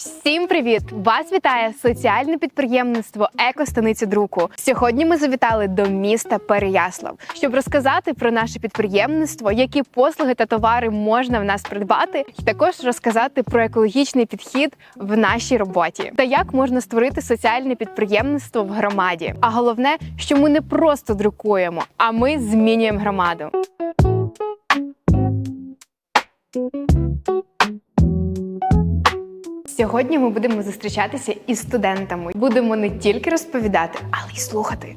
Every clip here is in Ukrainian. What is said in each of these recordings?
Всім привіт! Вас вітає соціальне підприємництво Екостаниця друку. Сьогодні ми завітали до міста Переяслав, щоб розказати про наше підприємництво, які послуги та товари можна в нас придбати, і також розказати про екологічний підхід в нашій роботі та як можна створити соціальне підприємництво в громаді. А головне, що ми не просто друкуємо, а ми змінюємо громаду. Сьогодні ми будемо зустрічатися із студентами. Будемо не тільки розповідати, але й слухати.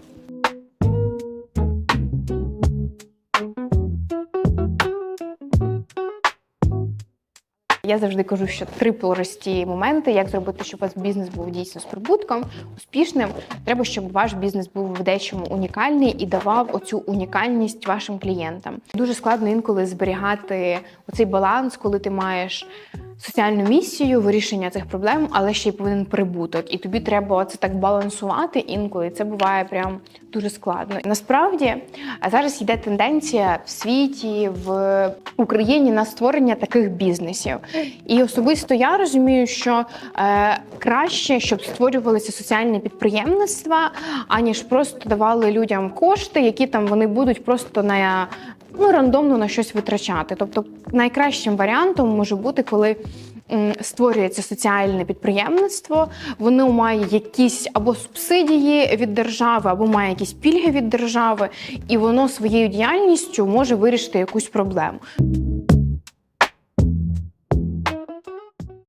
Я завжди кажу, що три прості моменти, як зробити, щоб вас бізнес був дійсно з прибутком, успішним. Треба, щоб ваш бізнес був в дечому унікальний і давав оцю унікальність вашим клієнтам. Дуже складно інколи зберігати оцей баланс, коли ти маєш соціальну місію, вирішення цих проблем, але ще й повинен прибуток. І тобі треба це так балансувати інколи. Це буває прям дуже складно. Насправді, зараз йде тенденція в світі, в Україні на створення таких бізнесів. І особисто я розумію, що е, краще, щоб створювалися соціальні підприємництва, аніж просто давали людям кошти, які там вони будуть просто на ну, рандомно на щось витрачати. Тобто найкращим варіантом може бути, коли створюється соціальне підприємництво, воно має якісь або субсидії від держави, або має якісь пільги від держави, і воно своєю діяльністю може вирішити якусь проблему.